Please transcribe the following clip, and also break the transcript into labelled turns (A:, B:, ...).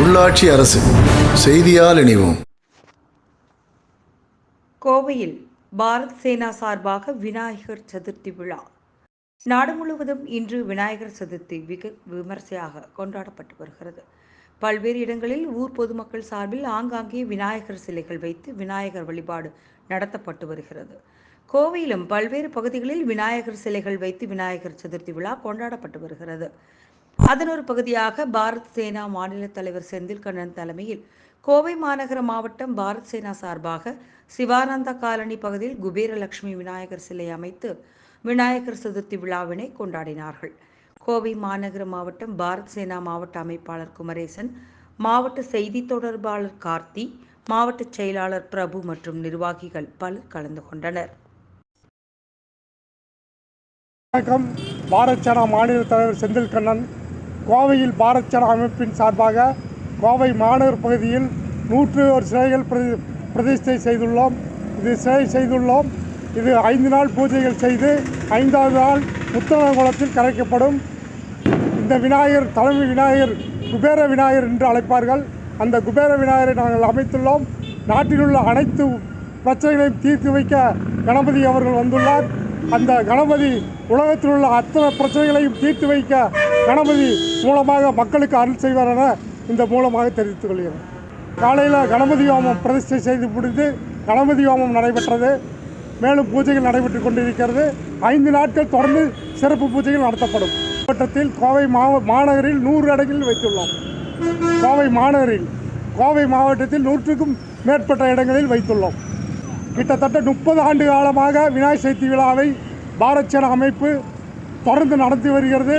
A: உள்ளாட்சி அரசு செய்தியால் இணைவோம்.
B: கோவையில் பாரத் சேனா சார்பாக விநாயகர் சதுர்த்தி விழா. நாடு முழுவதும் இன்று விநாயகர் சதுர்த்தி மிக விமர்சையாக கொண்டாடப்பட்டு வருகிறது. பல்வேறு இடங்களில் ஊர் பொதுமக்கள் சார்பில் ஆங்காங்கே விநாயகர் சிலைகள் வைத்து விநாயகர் வழிபாடு நடத்தப்பட்டு வருகிறது. கோவையிலும் பல்வேறு பகுதிகளில் விநாயகர் சிலைகள் வைத்து விநாயகர் சதுர்த்தி விழா கொண்டாடப்பட்டு வருகிறது. அதன் ஒரு பகுதியாக பாரத் சேனா மாநில தலைவர் செந்தில் கண்ணன் தலைமையில் கோவை மாநகர மாவட்டம் பாரத் சேனா சார்பாக சிவானந்தா காலனி பகுதியில் குபேரலட்சுமி விநாயகர் சிலை அமைத்து விநாயகர் சதுர்த்தி விழாவினை கொண்டாடினார்கள். கோவை மாநகர மாவட்டம் பாரத் சேனா மாவட்ட அமைப்பாளர் குமரேசன் மாவட்ட செய்தி தொடர்பாளர் கார்த்தி மாவட்ட செயலாளர் பிரபு மற்றும் நிர்வாகிகள் பலர் கலந்து கொண்டனர்.
C: வணக்கம். பாரத் சேனா மாநில தலைவர் செந்தில் கண்ணன் கோவையில் பாரத் சேனா அமைப்பின் சார்பாக கோவை மாநகர் பகுதியில் நூற்று ஒரு சிலைகள் பிரதி பிரதிஷ்டை செய்துள்ளோம். இது சிலை செய்துள்ளோம். இது ஐந்து நாள் பூஜைகள் செய்து ஐந்தாவது நாள் முத்தனகுளத்தில் கரைக்கப்படும். இந்த விநாயகர் தலைமை விநாயகர் குபேர விநாயகர் என்று அழைப்பார்கள். அந்த குபேர விநாயகரை நாங்கள் அமைத்துள்ளோம். நாட்டில் உள்ள அனைத்து பிரச்சனைகளையும் தீர்த்து வைக்க கணபதி அவர்கள் வந்துள்ளார். அந்த கணபதி உலகத்தில் உள்ள அத்தனை பிரச்சனைகளையும் தீர்த்து வைக்க கணபதி மூலமாக மக்களுக்கு அருள் செய்வார் என இந்த மூலமாக தெரிவித்துக் கொள்கிறேன். காலையில் கணபதி ஹோமம் பிரதிஷ்டை செய்து முடிந்து கணபதி ஹோமம் நடைபெற்றது. மேலும் பூஜைகள் நடைபெற்று கொண்டிருக்கிறது. ஐந்து நாட்கள் தொடர்ந்து சிறப்பு பூஜைகள் நடத்தப்படும். மாவட்டத்தில் கோவை மாவ மாநகரில் நூறு இடங்களில் வைத்துள்ளோம். கோவை மாநகரில் கோவை மாவட்டத்தில் நூற்றுக்கும் மேற்பட்ட இடங்களில் வைத்துள்ளோம். கிட்டத்தட்ட முப்பது ஆண்டு காலமாக விநாயகர் சதுர்த்தி விழாவை பாரத் சேனா அமைப்பு தொடர்ந்து நடத்தி வருகிறது.